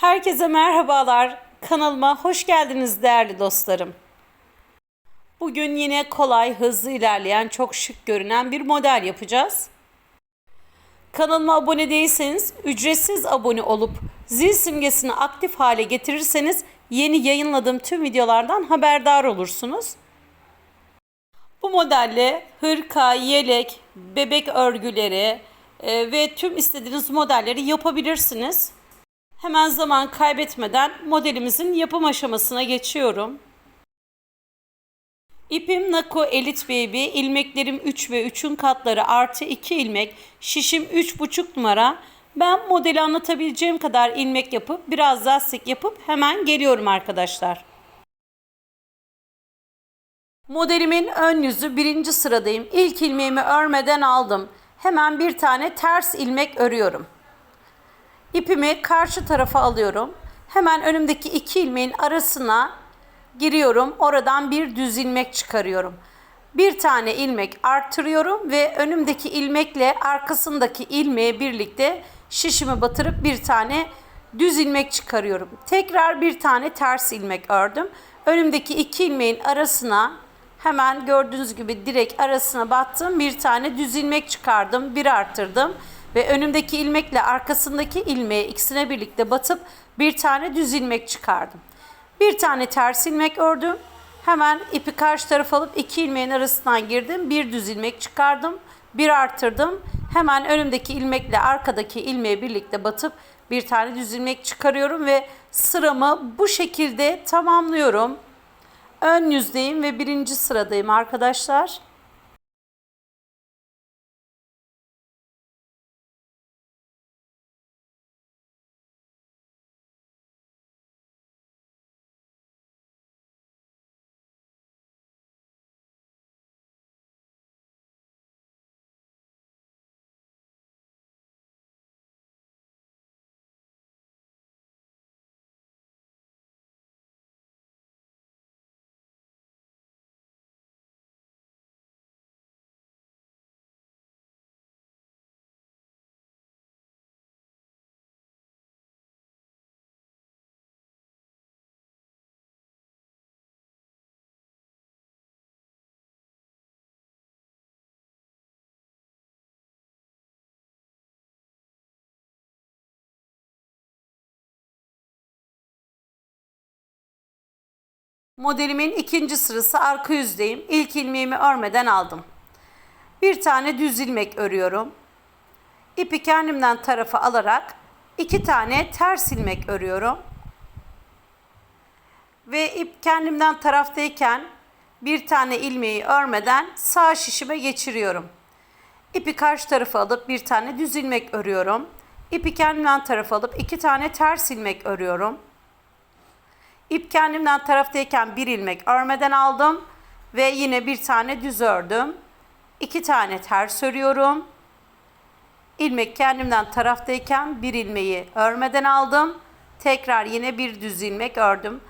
Herkese merhabalar. Kanalıma hoş geldiniz değerli dostlarım. Bugün yine kolay, hızlı ilerleyen, çok şık görünen bir model yapacağız. Kanalıma abone değilseniz ücretsiz abone olup zil simgesini aktif hale getirirseniz yeni yayınladığım tüm videolardan haberdar olursunuz. Bu modelle hırka, yelek, bebek örgüleri e, ve tüm istediğiniz modelleri yapabilirsiniz. Hemen zaman kaybetmeden modelimizin yapım aşamasına geçiyorum. İpim Nako Elite Baby, ilmeklerim 3 ve 3'ün katları artı 2 ilmek, şişim 3,5 numara. Ben modeli anlatabileceğim kadar ilmek yapıp biraz lastik yapıp hemen geliyorum arkadaşlar. Modelimin ön yüzü birinci sıradayım. İlk ilmeğimi örmeden aldım. Hemen bir tane ters ilmek örüyorum. İpimi karşı tarafa alıyorum. Hemen önümdeki iki ilmeğin arasına giriyorum. Oradan bir düz ilmek çıkarıyorum. Bir tane ilmek arttırıyorum ve önümdeki ilmekle arkasındaki ilmeğe birlikte şişimi batırıp bir tane düz ilmek çıkarıyorum. Tekrar bir tane ters ilmek ördüm. Önümdeki iki ilmeğin arasına hemen gördüğünüz gibi direkt arasına battım. Bir tane düz ilmek çıkardım. Bir arttırdım ve önümdeki ilmekle arkasındaki ilmeğe ikisine birlikte batıp bir tane düz ilmek çıkardım. Bir tane ters ilmek ördüm. Hemen ipi karşı tarafa alıp iki ilmeğin arasından girdim. Bir düz ilmek çıkardım. Bir arttırdım. Hemen önümdeki ilmekle arkadaki ilmeğe birlikte batıp bir tane düz ilmek çıkarıyorum ve sıramı bu şekilde tamamlıyorum. Ön yüzdeyim ve birinci sıradayım arkadaşlar. Modelimin ikinci sırası arka yüzdeyim. İlk ilmeğimi örmeden aldım. Bir tane düz ilmek örüyorum. İpi kendimden tarafa alarak iki tane ters ilmek örüyorum. Ve ip kendimden taraftayken bir tane ilmeği örmeden sağ şişime geçiriyorum. İpi karşı tarafa alıp bir tane düz ilmek örüyorum. İpi kendimden tarafa alıp iki tane ters ilmek örüyorum. İp kendimden taraftayken bir ilmek örmeden aldım ve yine bir tane düz ördüm. İki tane ters örüyorum. İlmek kendimden taraftayken bir ilmeği örmeden aldım. Tekrar yine bir düz ilmek ördüm.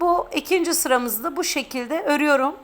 Bu ikinci sıramızda bu şekilde örüyorum.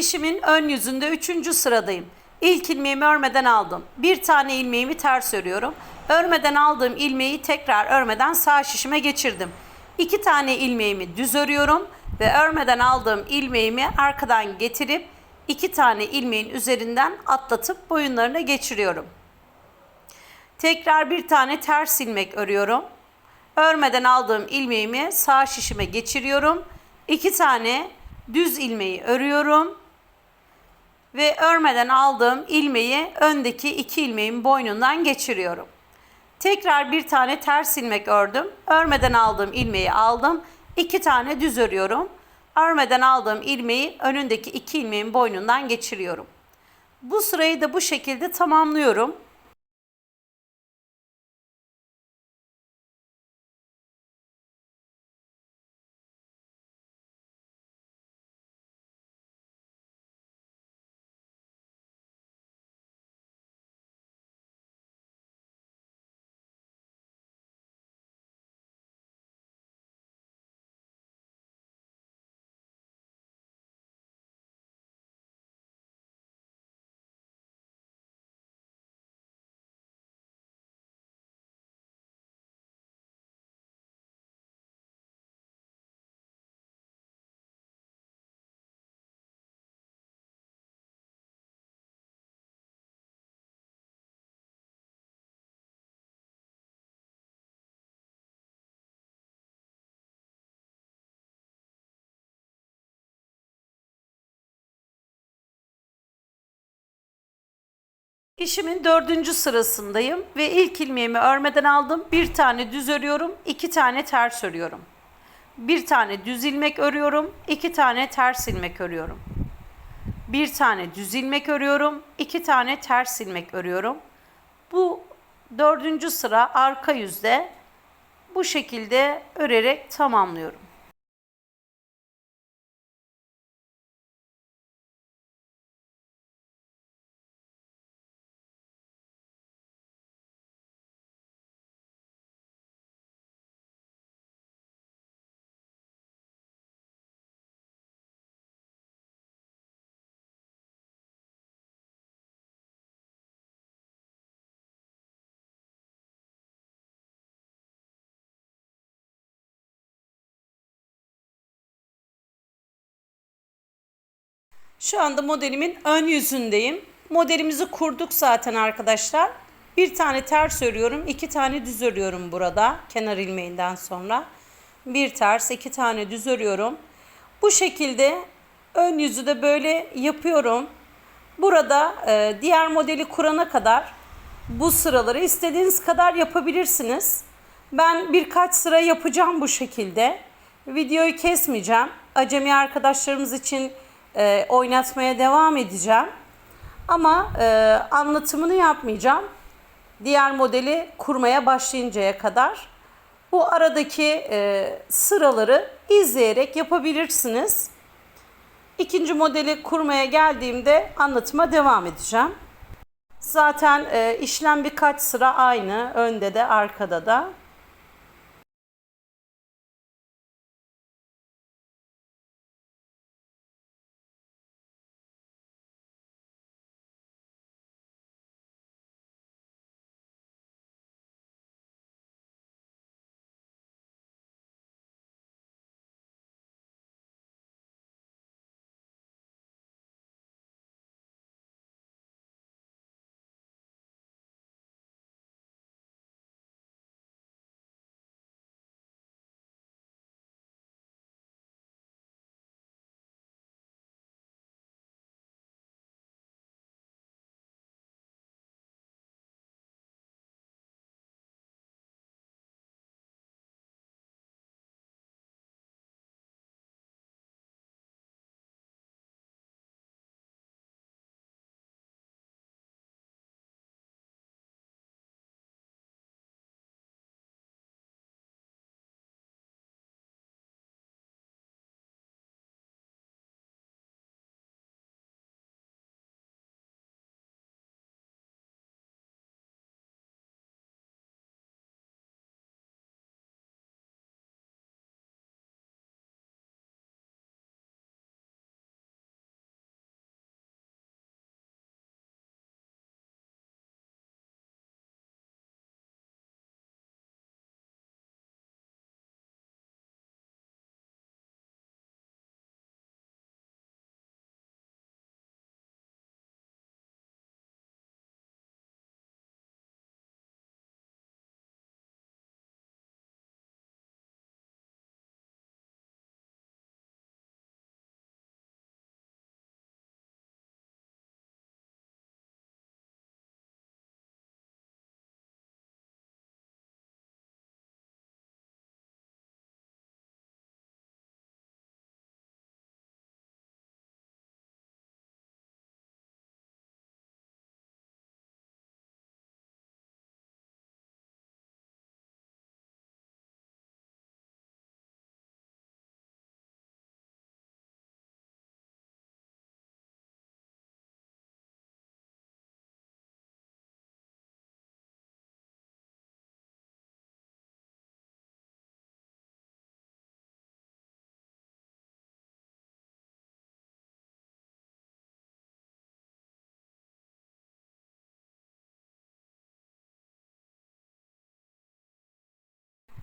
İşimin ön yüzünde üçüncü sıradayım. İlk ilmeğimi örmeden aldım. Bir tane ilmeğimi ters örüyorum. Örmeden aldığım ilmeği tekrar örmeden sağ şişime geçirdim. İki tane ilmeğimi düz örüyorum ve örmeden aldığım ilmeğimi arkadan getirip iki tane ilmeğin üzerinden atlatıp boyunlarına geçiriyorum. Tekrar bir tane ters ilmek örüyorum. Örmeden aldığım ilmeğimi sağ şişime geçiriyorum. İki tane düz ilmeği örüyorum ve örmeden aldığım ilmeği öndeki iki ilmeğin boynundan geçiriyorum. Tekrar bir tane ters ilmek ördüm. Örmeden aldığım ilmeği aldım. İki tane düz örüyorum. Örmeden aldığım ilmeği önündeki iki ilmeğin boynundan geçiriyorum. Bu sırayı da bu şekilde tamamlıyorum. İşimin dördüncü sırasındayım ve ilk ilmeğimi örmeden aldım. Bir tane düz örüyorum, iki tane ters örüyorum. Bir tane düz ilmek örüyorum, iki tane ters ilmek örüyorum. Bir tane düz ilmek örüyorum, iki tane ters ilmek örüyorum. Bu dördüncü sıra arka yüzde bu şekilde örerek tamamlıyorum. Şu anda modelimin ön yüzündeyim. Modelimizi kurduk zaten arkadaşlar. Bir tane ters örüyorum, iki tane düz örüyorum burada kenar ilmeğinden sonra. Bir ters, iki tane düz örüyorum. Bu şekilde ön yüzü de böyle yapıyorum. Burada e, diğer modeli kurana kadar bu sıraları istediğiniz kadar yapabilirsiniz. Ben birkaç sıra yapacağım bu şekilde. Videoyu kesmeyeceğim. Acemi arkadaşlarımız için e, oynatmaya devam edeceğim. Ama e, anlatımını yapmayacağım. Diğer modeli kurmaya başlayıncaya kadar bu aradaki e, sıraları izleyerek yapabilirsiniz. İkinci modeli kurmaya geldiğimde anlatıma devam edeceğim. Zaten e, işlem birkaç sıra aynı. Önde de arkada da.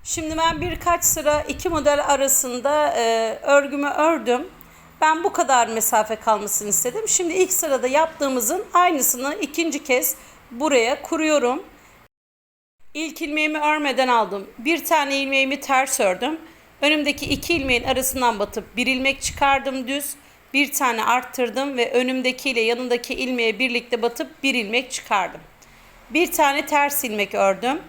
Şimdi ben birkaç sıra iki model arasında e, örgümü ördüm. Ben bu kadar mesafe kalmasını istedim. Şimdi ilk sırada yaptığımızın aynısını ikinci kez buraya kuruyorum. İlk ilmeğimi örmeden aldım. Bir tane ilmeğimi ters ördüm. Önümdeki iki ilmeğin arasından batıp bir ilmek çıkardım düz. Bir tane arttırdım ve önümdeki ile yanındaki ilmeğe birlikte batıp bir ilmek çıkardım. Bir tane ters ilmek ördüm.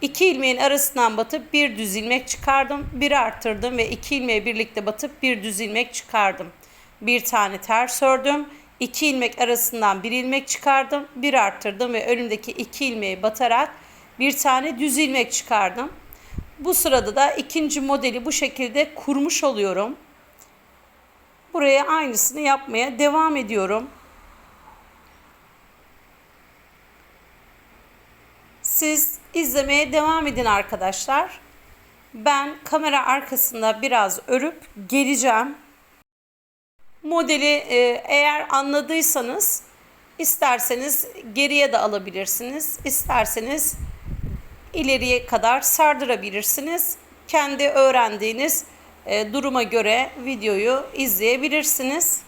İki ilmeğin arasından batıp bir düz ilmek çıkardım. Bir arttırdım ve iki ilmeği birlikte batıp bir düz ilmek çıkardım. Bir tane ters ördüm. İki ilmek arasından bir ilmek çıkardım. Bir arttırdım ve önümdeki iki ilmeği batarak bir tane düz ilmek çıkardım. Bu sırada da ikinci modeli bu şekilde kurmuş oluyorum. Buraya aynısını yapmaya devam ediyorum. Siz izlemeye devam edin arkadaşlar. Ben kamera arkasında biraz örüp geleceğim. Modeli e, eğer anladıysanız isterseniz geriye de alabilirsiniz. İsterseniz ileriye kadar sardırabilirsiniz. Kendi öğrendiğiniz e, duruma göre videoyu izleyebilirsiniz.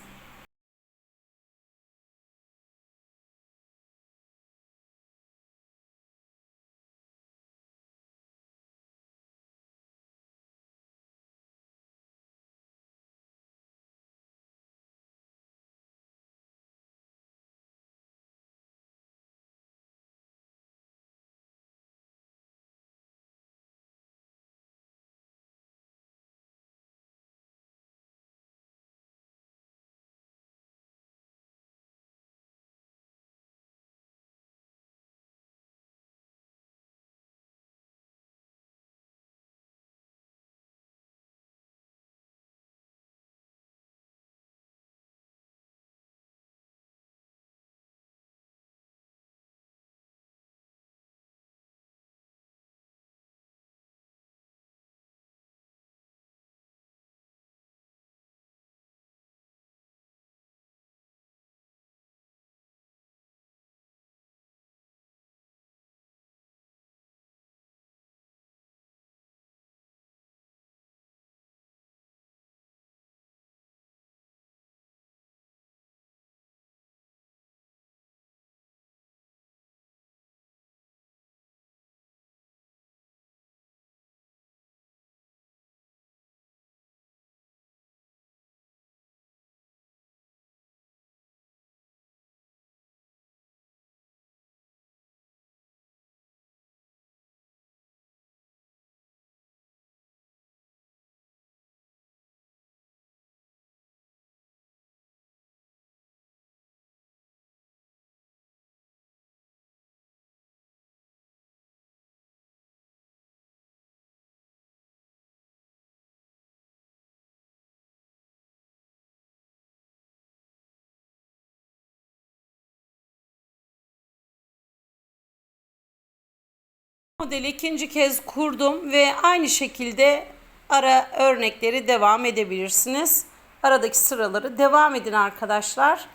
Modeli ikinci kez kurdum ve aynı şekilde ara örnekleri devam edebilirsiniz. Aradaki sıraları devam edin arkadaşlar.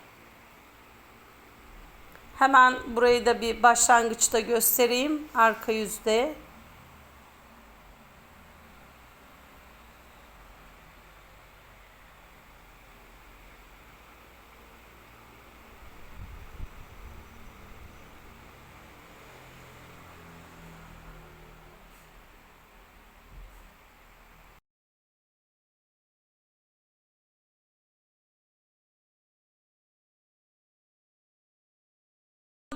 Hemen burayı da bir başlangıçta göstereyim. Arka yüzde.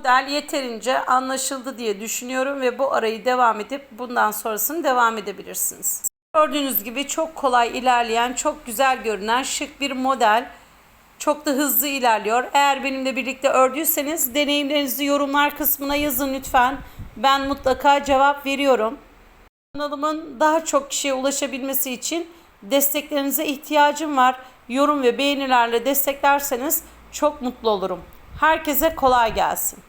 Model yeterince anlaşıldı diye düşünüyorum ve bu arayı devam edip bundan sonrasını devam edebilirsiniz. Gördüğünüz gibi çok kolay ilerleyen, çok güzel görünen şık bir model. Çok da hızlı ilerliyor. Eğer benimle birlikte ördüyseniz deneyimlerinizi yorumlar kısmına yazın lütfen. Ben mutlaka cevap veriyorum. Kanalımın daha çok kişiye ulaşabilmesi için desteklerinize ihtiyacım var. Yorum ve beğenilerle desteklerseniz çok mutlu olurum. Herkese kolay gelsin.